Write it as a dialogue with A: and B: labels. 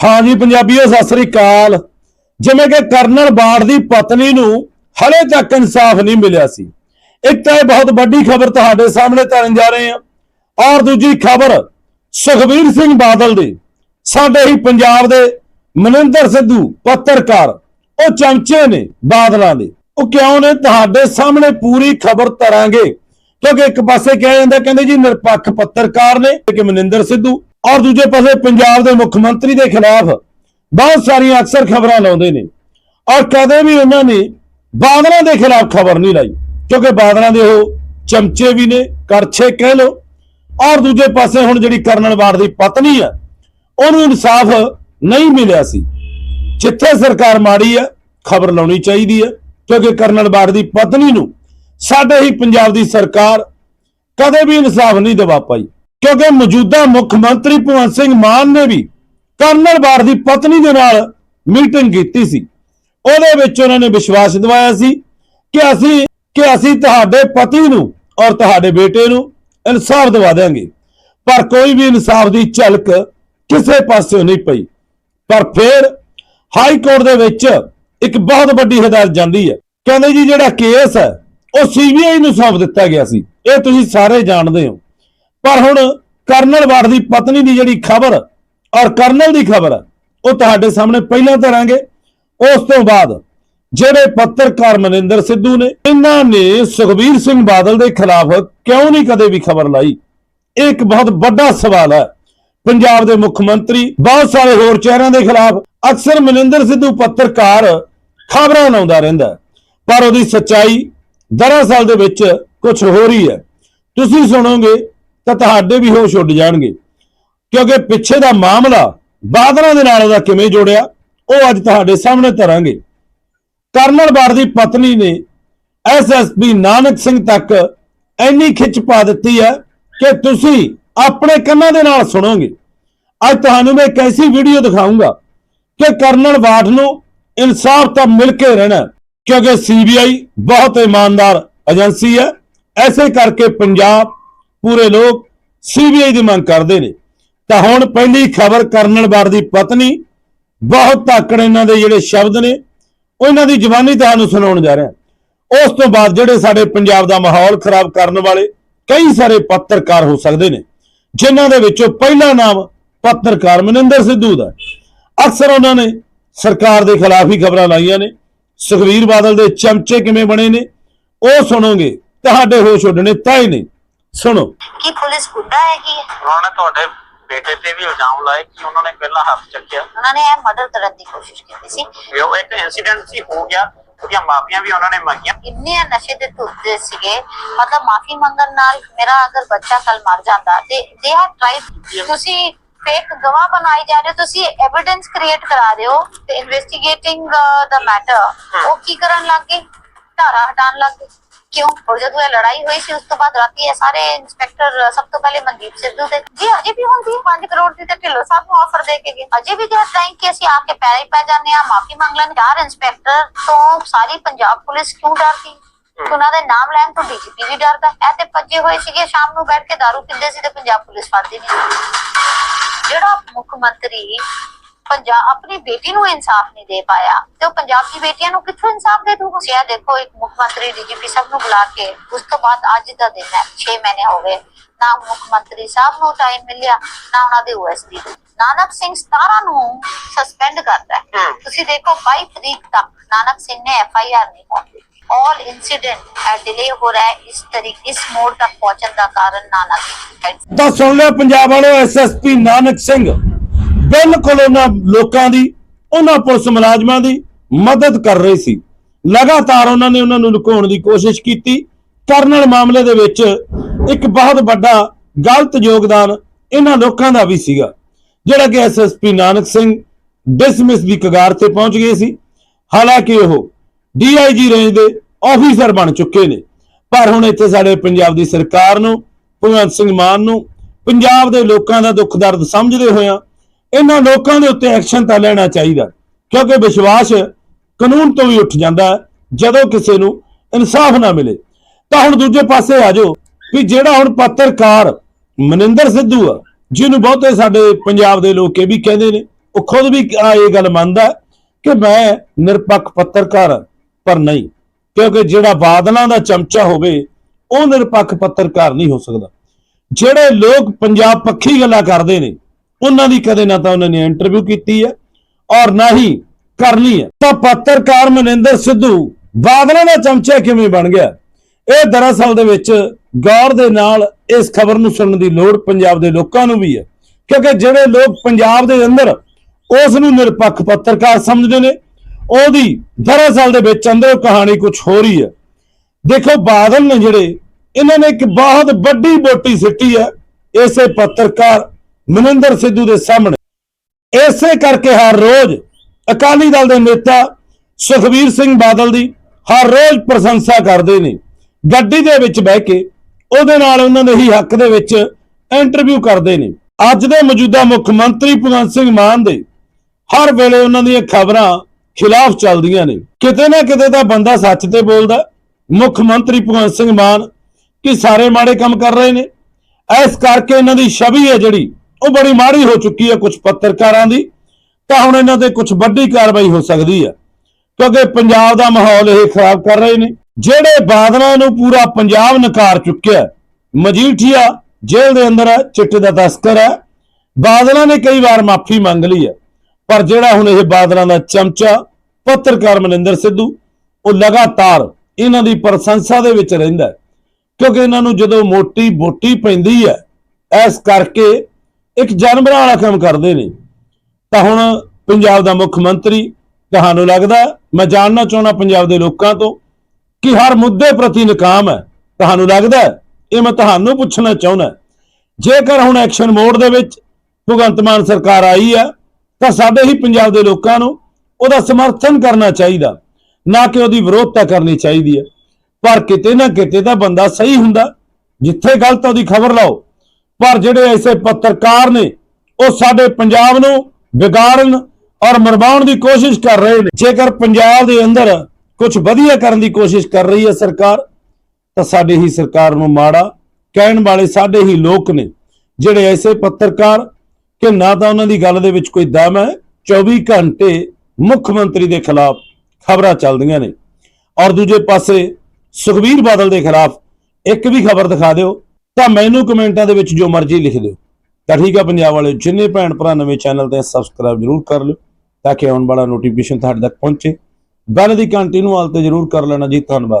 A: ਹਾਂ ਜੀ ਪੰਜਾਬੀਓ, ਸਤਿ ਸ੍ਰੀ ਅਕਾਲ। ਜਿਵੇਂ ਕਿ ਕਰਨਲ ਬਾੜ ਦੀ ਪਤਨੀ ਨੂੰ ਹਲੇ ਤੱਕ ਇਨਸਾਫ ਨਹੀਂ ਮਿਲਿਆ ਸੀ। ਇੱਕ ਤਾਂ ਇਹ ਬਹੁਤ ਵੱਡੀ ਖਬਰ ਤੁਹਾਡੇ ਸਾਹਮਣੇ ਧਰਨ ਜਾ ਰਹੇ ਹਾਂ। ਔਰ ਦੂਜੀ ਖਬਰ, ਸੁਖਬੀਰ ਸਿੰਘ ਬਾਦਲ ਦੇ। ਸਾਡੇ ਹੀ ਪੰਜਾਬ ਦੇ ਮਨਿੰਦਰ ਸਿੱਧੂ, ਪੱਤਰਕਾਰ, ਉਹ ਚਮਚੇ ਨੇ ਬਾਦਲਾਂ ਦੇ। ਉਹ ਕਿਉਂ ਨੇ? ਤੁਹਾਡੇ ਸਾਹਮਣੇ ਪੂਰੀ ਖਬਰ ਤਰਾਂਗੇ ਕਿਉਂਕਿ ਇੱਕ ਪਾਸੇ ਕਿਹਾ ਜਾਂਦਾ, ਕਹਿੰਦੇ ਜੀ ਨਿਰਪੱਖ ਪੱਤਰਕਾਰ ਨੇ, ਕਿ ਮਨਿੰਦਰ ਸਿੱਧੂ ਔਰ ਦੂਜੇ ਪਾਸੇ ਪੰਜਾਬ ਦੇ ਮੁੱਖ ਮੰਤਰੀ ਦੇ ਖਿਲਾਫ ਬਹੁਤ ਸਾਰੀਆਂ ਅਕਸਰ ਖਬਰਾਂ ਲਾਉਂਦੇ ਨੇ। ਔਰ ਕਦੇ ਵੀ ਉਹਨਾਂ ਨੇ ਬਾਦਲਾਂ ਦੇ ਖਿਲਾਫ ਖਬਰ ਨਹੀਂ ਲਾਈ, ਕਿਉਂਕਿ ਬਾਦਲਾਂ ਦੇ ਉਹ ਚਮਚੇ ਵੀ ਨੇ, ਕਰਛੇ ਕਹਿ ਲੋ ਔਰ ਦੂਜੇ ਪਾਸੇ ਹੁਣ ਜਿਹੜੀ ਕਰਨਲ ਵਾਰ ਦੀ ਪਤਨੀ ਆ, ਉਹਨੂੰ ਇਨਸਾਫ ਨਹੀਂ ਮਿਲਿਆ ਸੀ। ਜਿੱਥੇ ਸਰਕਾਰ ਮਾੜੀ ਆ, ਖਬਰ ਲਾਉਣੀ ਚਾਹੀਦੀ ਹੈ ਕਿਉਂਕਿ ਕਰਨਲ ਬਾੜ ਦੀ ਪਤਨੀ ਨੂੰ ਸਾਡੇ ਹੀ ਪੰਜਾਬ ਦੀ ਸਰਕਾਰ ਕਦੇ ਵੀ ਇਨਸਾਫ ਨਹੀਂ ਦਵਾ ਪਾਈ। ਕਿਉਂਕਿ ਮੌਜੂਦਾ ਮੁੱਖ ਮੰਤਰੀ ਭਗਵੰਤ ਸਿੰਘ ਮਾਨ ਨੇ ਵੀ ਕਰਨਲ ਬਾੜ ਦੀ ਪਤਨੀ ਦੇ ਨਾਲ ਮੀਟਿੰਗ ਕੀਤੀ ਸੀ। ਉਹਦੇ ਵਿੱਚ ਉਹਨਾਂ ਨੇ ਵਿਸ਼ਵਾਸ ਦਿਵਾਇਆ ਸੀ ਕਿ ਅਸੀਂ ਕਿ ਅਸੀਂ ਤੁਹਾਡੇ ਪਤੀ ਨੂੰ ਔਰ ਤੁਹਾਡੇ ਬੇਟੇ ਨੂੰ ਇਨਸਾਫ ਦਿਵਾ ਦੇਵਾਂਗੇ ਪਰ ਕੋਈ ਵੀ ਇਨਸਾਫ ਦੀ ਝਲਕ ਕਿਸੇ ਪਾਸਿਓਂ ਨਹੀਂ ਪਈ। ਪਰ ਫਿਰ ਹਾਈ ਕੋਰਟ ਦੇ ਵਿੱਚ ਇੱਕ ਬਹੁਤ ਵੱਡੀ ਹਦਾਇਤ ਜਾਂਦੀ ਹੈ। ਕਹਿੰਦੇ ਜੀ ਜਿਹੜਾ ਕੇਸ ਹੈ, ਉਹ ਸੀਬੀਆਈ ਨੂੰ ਸੌਂਪ ਦਿੱਤਾ ਗਿਆ ਸੀ। ਇਹ ਤੁਸੀਂ ਸਾਰੇ ਜਾਣਦੇ ਹੋ। ਪਰ ਹੁਣ ਕਰਨਲ ਵਾੜ ਦੀ ਪਤਨੀ ਦੀ ਜਿਹੜੀ ਖਬਰ ਔਰ ਕਰਨਲ ਦੀ ਖਬਰ ਹੈ ਉਹ ਤੁਹਾਡੇ ਸਾਹਮਣੇ ਪਹਿਲਾਂ ਧਰਾਂਗੇ। ਉਸ ਤੋਂ ਬਾਅਦ ਜਿਹੜੇ ਪੱਤਰਕਾਰ ਮਨਿੰਦਰ ਸਿੱਧੂ ਨੇ, ਇਹਨਾਂ ਨੇ ਸੁਖਬੀਰ ਸਿੰਘ ਬਾਦਲ ਦੇ ਖਿਲਾਫ ਕਿਉਂ ਨਹੀਂ ਕਦੇ ਵੀ ਖਬਰ ਲਾਈ? ਇਹ ਇੱਕ ਬਹੁਤ ਵੱਡਾ ਸਵਾਲ ਹੈ। ਪੰਜਾਬ ਦੇ ਮੁੱਖ ਮੰਤਰੀ, ਬਹੁਤ ਸਾਰੇ ਹੋਰ ਚਿਹਰਿਆਂ ਦੇ ਖਿਲਾਫ ਅਕਸਰ ਮਨਿੰਦਰ ਸਿੱਧੂ ਪੱਤਰਕਾਰ ਖਬਰਾਂ ਲਾਉਂਦਾ ਰਹਿੰਦਾ ਪਰ ਉਹਦੀ ਸੱਚਾਈ ਦਰਅਸਲ ਦੇ ਵਿੱਚ ਕੁਝ ਹੋਰ ਹੀ ਹੈ। ਤੁਸੀਂ ਸੁਣੋਗੇ ਤਾਂ ਤੁਹਾਡੇ ਵੀ ਹੋਸ਼ ਉੱਡ ਜਾਣਗੇ। ਕਿਉਂਕਿ ਪਿੱਛੇ ਦਾ ਮਾਮਲਾ ਬਾਦਲਾਂ ਦੇ ਨਾਲ ਉਹਦਾ ਕਿਵੇਂ ਜੋੜਿਆ ਉਹ ਅੱਜ ਤੁਹਾਡੇ ਸਾਹਮਣੇ ਧਰਾਂਗੇ। ਕਰਨਲ ਬਾੜ ਦੀ ਪਤਨੀ ਨੇ ਐਸਐਸਪੀ ਨਾਨਕ ਸਿੰਘ ਤੱਕ ਇੰਨੀ ਖਿੱਚ ਪਾ ਦਿੱਤੀ ਹੈ ਕਿ ਤੁਸੀਂ ਆਪਣੇ ਕੰਨਾਂ ਦੇ ਨਾਲ ਸੁਣੋਗੇ। ਅੱਜ ਤੁਹਾਨੂੰ ਮੈਂ ਇੱਕ ਐਸੀ ਵੀਡੀਓ ਦਿਖਾਊਂਗਾ ਕਿ ਕਰਨਲ ਬਾੜ ਨੂੰ ਇਨਸਾਫ ਤਾਂ ਮਿਲ ਕੇ ਰਹਿਣਾ ਹੈ, ਕਿਉਂਕਿ ਸੀਬੀਆਈ ਬਹੁਤ ਇਮਾਨਦਾਰ ਏਜੰਸੀ ਹੈ। ਐਸੇ ਕਰਕੇ ਪੰਜਾਬ ਪੂਰੇ ਲੋਕ ਸੀਬੀਆਈ ਦੀ ਮੰਗ ਕਰਦੇ ਨੇ। ਤਾਂ ਹੁਣ ਪਹਿਲੀ ਖਬਰ ਕਰਨਲ ਬਾੜ ਦੀ ਪਤਨੀ, ਬਹੁਤ ਤਾਕੜ ਇਹਨਾਂ ਦੇ ਜਿਹੜੇ ਸ਼ਬਦ ਨੇ ਉਹਨਾਂ ਦੀ ਜ਼ਬਾਨੀ ਤੁਹਾਨੂੰ ਸੁਣਾਉਣ ਜਾ ਰਿਹਾ। ਉਸ ਤੋਂ ਬਾਅਦ ਜਿਹੜੇ ਸਾਡੇ ਪੰਜਾਬ ਦਾ ਮਾਹੌਲ ਖਰਾਬ ਕਰਨ ਵਾਲੇ ਕਈ ਸਾਰੇ ਪੱਤਰਕਾਰ ਹੋ ਸਕਦੇ ਨੇ, ਜਿਨ੍ਹਾਂ ਦੇ ਵਿੱਚੋਂ ਪਹਿਲਾ ਨਾਮ ਪੱਤਰਕਾਰ ਮਨਿੰਦਰ ਸਿੱਧੂ ਦਾ ਅਕਸਰ ਉਹਨਾਂ ਨੇ ਸਰਕਾਰ ਦੇ ਖਿਲਾਫ ਹੀ ਖਬਰਾਂ ਲਾਈਆਂ ਨੇ। ਸੁਖਵੀਰ ਬਾਦਲ ਦੇ ਚਮਚੇ ਕਿਵੇਂ ਬਣੇ ਨੇ, ਉਹ ਸੁਣੋਗੇ। ਤੁਹਾਡੇ ਹੋਸ਼ ਉੱਡਣੇ ਤਾਂ ਹੀ ਨਹੀਂ। ਸੁਣੋ।
B: ਕਿ ਪੁਲਿਸ ਗੁੰਡਾ ਹੈਗੀ ਹੈ?
C: ਉਹਨਾਂ ਨੇ ਤੁਹਾਡੇ ਬੇਟੇ ਤੇ ਵੀ ਇਲਜ਼ਾਮ ਲਾਏ ਕਿ ਉਹਨਾਂ ਨੇ ਪਹਿਲਾਂ ਹੱਥ ਚੱਕਿਆ।
B: ਉਹਨਾਂ ਨੇ ਇਹ ਮਰਡਰ ਕਰਨ ਦੀ ਕੋਸ਼ਿਸ਼ ਕੀਤੀ ਸੀ।
C: ਵੀ ਉਹ ਇੱਕ ਇਨਸੀਡੈਂਟ ਸੀ ਹੋ ਗਿਆ। ਉਹਦੀਆਂ ਮਾਫੀਆਂ ਵੀ ਉਹਨਾਂ ਨੇ ਮੰਗੀਆਂ।
B: ਇੰਨੇ ਨਸ਼ੇ ਦੇ ਧੁੱਤੇ ਸੀਗੇ? ਮਤਲਬ ਮਾਫੀ ਮੰਗਣ ਨਾਲ ਮੇਰਾ ਅਗਰ ਬੱਚਾ ਕੱਲ ਮਰ ਜਾਂਦਾ ਤੇ ਦੇ ਹੈਵ ਟ੍ਰਾਈਡ ਤੁਸੀਂ ਫੇਕ ਗਵਾਹ ਬਣਾਈ ਜਾ ਰਹੇ ਹੋ ਤੁਸੀਂ ਐਵੀਡੈਂਸ ਕ੍ਰੀਏਟ ਕਰਾ ਰਹੇ ਹੋ ਤੇ ਇਨਵੈਸਟੀਗੇਟਿੰਗ ਦਾ ਮੈਟਰ ਉਹ ਕੀ ਕਰਨ ਲੱਗ ਗਏ? ਧਾਰਾ ਹਟਾਉਣ ਲੱਗ ਕਿਉਂ ਉਹ ਜਦੋਂ ਇਹ ਲੜਾਈ ਹੋਈ ਸੀ ਉਸ ਤੋਂ ਬਾਅਦ ਰਾਤੀ ਇਹ ਸਾਰੇ ਇੰਸਪੈਕਟਰ ਸਭ ਤੋਂ ਪਹਿਲੇ ਮਨਦੀਪ ਸਿੱਧੂ ਦੇ ਜੀ ਅਜੇ ਵੀ ਹੁੰਦੀ ਹੈ 5 ਕਰੋੜ ਦੀ ਤੇ ਢਿੱਲੋਂ ਸਾਹਿਬ ਨੂੰ ਆਫਰ ਦੇ ਕੇ ਗਏ ਅਜੇ ਵੀ ਦੇ ਟਾਈਮ ਕਿ ਅਸੀਂ ਆ ਕੇ ਪੈਰੇ ਪੈ ਜਾਂਦੇ ਆ ਮਾਫੀ ਮੰਗ ਲੈਣ ਚਾਰ ਇੰਸਪੈਕਟਰ ਤੋਂ ਸਾਰੀ ਪੰਜਾਬ ਪੁਲਿਸ ਕਿਉਂ ਡਰਦੀ ਉਹਨਾਂ ਦੇ ਨਾਮ ਲੈਣ ਤੋਂ ਡੀਜੀਪੀ ਵੀ ਡਰਦਾ ਇਹ ਤੇ ਭੱਜੇ ਹੋਏ ਸੀਗੇ ਸ਼ਾਮ ਨੂੰ ਬੈਠ ਕੇ ਦਾਰੂ ਪੀਂਦੇ ਸੀ ਤੇ ਪੰਜਾਬ ਪੁਲਿਸ ਫੜਦੀ ਨਹੀਂ ਜਿਹੜਾ ਮੁੱਖ ਮੰਤਰੀ ਪੰਜਾਬ ਆਪਣੀ ਬੇਟੀ ਨੂੰ ਇਨਸਾਫ ਨਹੀਂ ਦੇ ਪਾਇਆ ਤੇ ਉਹ ਪੰਜਾਬ ਦੀ ਬੇਟੀਆਂ ਨੂੰ ਕਿੱਥੋਂ ਇਨਸਾਫ ਦੇ ਦੂਗਾ ਸਿਆ ਦੇਖੋ ਇੱਕ ਮੁੱਖ ਮੰਤਰੀ ਡੀਜੀਪੀ ਸਭ ਨੂੰ ਬੁਲਾ ਕੇ ਉਸ ਤੋਂ ਬਾਅਦ ਅੱਜ ਦਾ ਦਿਨ ਹੈ 6 ਮਹੀਨੇ ਹੋ ਗਏ ਨਾ ਮੁੱਖ ਮੰਤਰੀ ਸਾਹਿਬ ਨੂੰ ਟਾਈਮ ਮਿਲਿਆ ਨਾ ਉਹਨਾਂ ਦੇ ਓਐਸਡੀ ਨਾਨਕ ਸਿੰਘ 17 ਨੂੰ ਸਸਪੈਂਡ ਕਰਦਾ ਹੈ
C: ਹਮ।
B: ਤੁਸੀਂ ਦੇਖੋ 22 ਤਰੀਕ ਤੱਕ ਨਾਨਕ ਸਿੰਘ ਨੇ ਐਫਆਈਆਰ ਨਹੀਂ ਪਾਈ ऑल इंसिडेंट डिले हो रहा है इस तरीके इस मोड़ तक पहुंचने का कारण नानक है
A: ਤਾਂ ਸੁਣ ਲਿਆ ਪੰਜਾਬ ਵਾਲੋ ਐਸਐਸਪੀ ਨਾਨਕ ਸਿੰਘ ਬਿਲਕੁਲ ਉਹਨਾਂ ਲੋਕਾਂ ਦੀ, ਉਹਨਾਂ ਪੁਲਿਸ ਮੁਲਾਜ਼ਮਾਂ ਦੀ ਮਦਦ ਕਰ ਰਹੇ ਸੀ। ਲਗਾਤਾਰ ਉਹਨਾਂ ਨੇ ਉਹਨਾਂ ਨੂੰ ਲੁਕਾਉਣ ਦੀ ਕੋਸ਼ਿਸ਼ ਕੀਤੀ। ਕਰਨਲ ਮਾਮਲੇ ਦੇ ਵਿੱਚ ਇੱਕ ਬਹੁਤ ਵੱਡਾ ਗਲਤ ਯੋਗਦਾਨ ਇਹਨਾਂ ਲੋਕਾਂ ਦਾ ਵੀ ਸੀਗਾ। ਜਿਹੜਾ ਕਿ ਐਸਐਸਪੀ ਨਾਨਕ ਸਿੰਘ ਡਿਸਮਿਸ ਦੀ ਕਗਾਰ ਤੇ ਪਹੁੰਚ ਗਏ ਸੀ। ਹਾਲਾਂਕਿ ਉਹ ਡੀਆਈਜੀ ਰੇਂਜ ਦੇ ਆਫੀਸਰ ਬਣ ਚੁੱਕੇ ਨੇ। ਪਰ ਹੁਣ ਇੱਥੇ ਸਾਡੇ ਪੰਜਾਬ ਦੀ ਸਰਕਾਰ ਨੂੰ, ਭਗਵੰਤ ਸਿੰਘ ਮਾਨ ਨੂੰ, ਪੰਜਾਬ ਦੇ ਲੋਕਾਂ ਦਾ ਦੁੱਖ ਦਰਦ ਸਮਝਦੇ ਹੋਇਆਂ ਇਹਨਾਂ ਲੋਕਾਂ ਦੇ ਉੱਤੇ ਐਕਸ਼ਨ ਤਾਂ ਲੈਣਾ ਚਾਹੀਦਾ ਕਿਉਂਕਿ ਵਿਸ਼ਵਾਸ ਕਾਨੂੰਨ ਤੋਂ ਵੀ ਉੱਠ ਜਾਂਦਾ ਹੈ, ਜਦੋਂ ਕਿਸੇ ਨੂੰ ਇਨਸਾਫ ਨਾ ਮਿਲੇ। ਤਾਂ ਹੁਣ ਦੂਜੇ ਪਾਸੇ ਆ ਜਾਓ ਵੀ ਜਿਹੜਾ ਹੁਣ ਪੱਤਰਕਾਰ ਮਨਿੰਦਰ ਸਿੱਧੂ ਆ, ਜਿਹਨੂੰ ਬਹੁਤੇ ਸਾਡੇ ਪੰਜਾਬ ਦੇ ਲੋਕ ਇਹ ਵੀ ਕਹਿੰਦੇ ਨੇ, ਉਹ ਖੁਦ ਵੀ ਆ ਇਹ ਗੱਲ ਮੰਨਦਾ ਕਿ ਮੈਂ ਨਿਰਪੱਖ ਪੱਤਰਕਾਰ ਪਰ ਨਹੀਂ, ਕਿਉਂਕਿ ਜਿਹੜਾ ਬਾਦਲਾਂ ਦਾ ਚਮਚਾ ਹੋਵੇ, ਉਹ ਨਿਰਪੱਖ ਪੱਤਰਕਾਰ ਨਹੀਂ ਹੋ ਸਕਦਾ। ਜਿਹੜੇ ਲੋਕ ਪੰਜਾਬ ਪੱਖੀ ਗੱਲਾਂ ਕਰਦੇ ਨੇ ਉਹਨਾਂ ਦੀ ਕਦੇ ਨਾ ਤਾਂ ਉਹਨਾਂ ਨੇ ਇੰਟਰਵਿਊ ਕੀਤੀ ਹੈ ਔਰ ਨਾ ਹੀ ਕਰਨੀ ਹੈ। ਤਾਂ ਪੱਤਰਕਾਰ ਮਨਿੰਦਰ ਸਿੱਧੂ ਬਾਦਲਾਂ ਦਾ ਚਮਚਾ ਕਿਵੇਂ ਬਣ ਗਿਆ? ਇਹ ਦਰਅਸਲ ਦੇ ਵਿੱਚ ਗੌਰ ਦੇ ਨਾਲ ਇਸ ਖਬਰ ਨੂੰ ਸੁਣਨ ਦੀ ਲੋੜ ਪੰਜਾਬ ਦੇ ਲੋਕਾਂ ਨੂੰ ਵੀ ਹੈ। ਕਿਉਂਕਿ ਜਿਹੜੇ ਲੋਕ ਪੰਜਾਬ ਦੇ ਅੰਦਰ ਉਸ ਨੂੰ ਨਿਰਪੱਖ ਪੱਤਰਕਾਰ ਸਮਝਦੇ ਨੇ, ਉਹਦੀ ਦਰਅਸਲ ਦੇ ਵਿੱਚ ਅੰਦਰ ਕਹਾਣੀ ਕੁਝ ਹੋ ਰਹੀ ਹੈ। ਦੇਖੋ, ਬਾਦਲ ਨੇ ਜਿਹੜੇ, ਇਹਨਾਂ ਨੇ ਇੱਕ ਬਹੁਤ ਵੱਡੀ ਬੋਟੀ ਸਿੱਟੀ ਹੈ। ਇਸੇ ਪੱਤਰਕਾਰ ਮਨਿੰਦਰ ਸਿੱਧੂ ਦੇ ਸਾਹਮਣੇ। ਇਸੇ ਕਰਕੇ ਹਰ ਰੋਜ਼ ਅਕਾਲੀ ਦਲ ਦੇ ਨੇਤਾ ਸੁਖਬੀਰ ਸਿੰਘ ਬਾਦਲ ਦੀ ਹਰ ਰੋਜ਼ ਪ੍ਰਸ਼ੰਸਾ ਕਰਦੇ ਨੇ। ਗੱਡੀ ਦੇ ਵਿੱਚ ਬਹਿ ਕੇ ਉਹਦੇ ਨਾਲ ਉਹਨਾਂ ਦੇ ਹੀ ਹੱਕ ਦੇ ਵਿੱਚ ਇੰਟਰਵਿਊ ਕਰਦੇ ਨੇ। ਅੱਜ ਦੇ ਮੌਜੂਦਾ ਮੁੱਖ ਮੰਤਰੀ ਭਗਵੰਤ ਸਿੰਘ ਮਾਨ ਦੇ ਹਰ ਵੇਲੇ ਉਹਨਾਂ ਦੀਆਂ ਖਬਰਾਂ ਖਿਲਾਫ ਚੱਲਦੀਆਂ ਨੇ। ਕਿਤੇ ਨਾ ਕਿਤੇ ਤਾਂ ਬੰਦਾ ਸੱਚ ਤੇ ਬੋਲਦਾ ਮੁੱਖ ਮੰਤਰੀ ਭਗਵੰਤ ਸਿੰਘ ਮਾਨ ਕਿ ਸਾਰੇ ਮਾੜੇ ਕੰਮ ਕਰ ਰਹੇ ਨੇ। ਇਸ ਕਰਕੇ ਇਹਨਾਂ ਦੀ ਛਵੀ ਹੈ ਜਿਹੜੀ ਉਹ ਬੜੀ ਮਾੜੀ ਹੋ ਚੁੱਕੀ ਹੈ ਕੁਝ ਪੱਤਰਕਾਰਾਂ ਦੀ, ਤਾਂ ਹੁਣ ਇਹਨਾਂ ਤੇ ਕੁਝ ਵੱਡੀ ਕਾਰਵਾਈ ਹੋ ਸਕਦੀ ਹੈ। ਕਿਉਂਕਿ ਪੰਜਾਬ ਦਾ ਮਾਹੌਲ ਇਹ ਖਰਾਬ ਕਰ ਰਹੇ ਨੇ। ਜਿਹੜੇ ਬਾਦਲਾਂ ਨੂੰ ਪੂਰਾ ਪੰਜਾਬ ਨਕਾਰ ਚੁੱਕਿਆ ਹੈ। ਮਜੀਠੀਆ ਜੇਲ੍ਹ ਦੇ ਅੰਦਰ ਹੈ, ਚਿੱਟੇ ਦਾ ਤਸਕਰ ਹੈ। ਬਾਦਲਾਂ ਨੇ ਕਈ ਵਾਰ ਮਾਫੀ ਮੰਗ ਲਈ ਹੈ, ਪਰ ਜਿਹੜਾ ਹੁਣ ਇਹ ਬਾਦਲਾਂ ਦਾ ਚਮਚਾ, ਪੱਤਰਕਾਰ ਮਨਿੰਦਰ ਸਿੱਧੂ, ਉਹ ਲਗਾਤਾਰ ਇਹਨਾਂ ਦੀ ਪ੍ਰਸ਼ੰਸਾ ਦੇ ਵਿੱਚ ਰਹਿੰਦਾ ਕਿਉਂਕਿ ਇਹਨਾਂ ਨੂੰ ਜਦੋਂ ਮੋਟੀ ਬੋਟੀ ਪੈਂਦੀ ਹੈ, ਇਸ ਕਰਕੇ ਇੱਕ ਜਾਨਵਰਾਂ ਵਾਲਾ ਕੰਮ ਕਰਦੇ ਨੇ। ਤਾਂ ਹੁਣ ਪੰਜਾਬ ਦਾ ਮੁੱਖ ਮੰਤਰੀ ਤੁਹਾਨੂੰ ਲੱਗਦਾ ਮੈਂ ਜਾਣਨਾ ਚਾਹੁੰਦਾ ਪੰਜਾਬ ਦੇ ਲੋਕਾਂ ਤੋਂ ਕਿ ਹਰ ਮੁੱਦੇ ਪ੍ਰਤੀ ਨਕਾਮ ਹੈ। ਤੁਹਾਨੂੰ ਲੱਗਦਾ ਇਹ ਮੈਂ ਤੁਹਾਨੂੰ ਪੁੱਛਣਾ ਚਾਹੁੰਦਾ ਜੇਕਰ ਹੁਣ ਐਕਸ਼ਨ ਮੋਡ ਦੇ ਵਿੱਚ ਭਗਵੰਤ ਮਾਨ ਸਰਕਾਰ ਆਈ ਹੈ, ਤਾਂ ਸਾਡੇ ਹੀ ਪੰਜਾਬ ਦੇ ਲੋਕਾਂ ਨੂੰ ਉਹਦਾ ਸਮਰਥਨ ਕਰਨਾ ਚਾਹੀਦਾ। ਨਾ ਕਿ ਉਹਦੀ ਵਿਰੋਧਤਾ ਕਰਨੀ ਚਾਹੀਦੀ ਹੈ। ਪਰ ਕਿਤੇ ਨਾ ਕਿਤੇ ਤਾਂ ਬੰਦਾ ਸਹੀ ਹੁੰਦਾ। ਜਿੱਥੇ ਗਲਤ ਉਹਦੀ ਖਬਰ ਲਾਓ। ਪਰ ਜਿਹੜੇ ਐਸੇ ਪੱਤਰਕਾਰ ਨੇ, ਉਹ ਸਾਡੇ ਪੰਜਾਬ ਨੂੰ ਵਿਗਾੜਨ ਔਰ ਮਰਵਾਉਣ ਦੀ ਕੋਸ਼ਿਸ਼ ਕਰ ਰਹੇ ਨੇ। ਜੇਕਰ ਪੰਜਾਬ ਦੇ ਅੰਦਰ ਕੁਝ ਵਧੀਆ ਕਰਨ ਦੀ ਕੋਸ਼ਿਸ਼ ਕਰ ਰਹੀ ਹੈ ਸਰਕਾਰ, ਤਾਂ ਸਾਡੇ ਹੀ ਸਰਕਾਰ ਨੂੰ ਮਾੜਾ ਕਹਿਣ ਵਾਲੇ ਸਾਡੇ ਹੀ ਲੋਕ ਨੇ। ਜਿਹੜੇ ਐਸੇ ਪੱਤਰਕਾਰ ਕਿ ਨਾ ਤਾਂ ਉਹਨਾਂ ਦੀ ਗੱਲ ਦੇ ਵਿੱਚ ਕੋਈ ਦਮ ਹੈ 24 ਘੰਟੇ ਮੁੱਖ ਮੰਤਰੀ ਦੇ ਖਿਲਾਫ ਖਬਰਾਂ ਚੱਲਦੀਆਂ ਨੇ। ਔਰ ਦੂਜੇ ਪਾਸੇ ਸੁਖਬੀਰ ਬਾਦਲ ਦੇ ਖਿਲਾਫ ਇੱਕ ਵੀ ਖਬਰ ਦਿਖਾ ਦਿਓ ਤਾਂ ਮੈਨੂੰ ਕਮੈਂਟਾਂ ਦੇ ਵਿੱਚ ਜੋ ਮਰਜ਼ੀ ਲਿਖ ਦਿਓ। ਤਾਂ ਠੀਕ ਆ ਪੰਜਾਬ ਵਾਲੇ ਜਿੰਨੇ ਭੈਣ ਭਰਾ ਨਵੇਂ ਚੈਨਲ ਤੇ ਸਬਸਕ੍ਰਾਈਬ ਜਰੂਰ ਕਰ ਲਿਓ ਤਾਂ ਕਿ ਆਉਣ ਵਾਲਾ ਨੋਟੀਫਿਕੇਸ਼ਨ ਤੁਹਾਡੇ ਤੱਕ ਪਹੁੰਚੇ। ਬੈਲ ਦੀ ਘੰਟੀ ਨੂੰ ਹਾਲ ਤੇ ਜਰੂਰ ਕਰ ਲੈਣਾ ਜੀ, ਧੰਨਵਾਦ।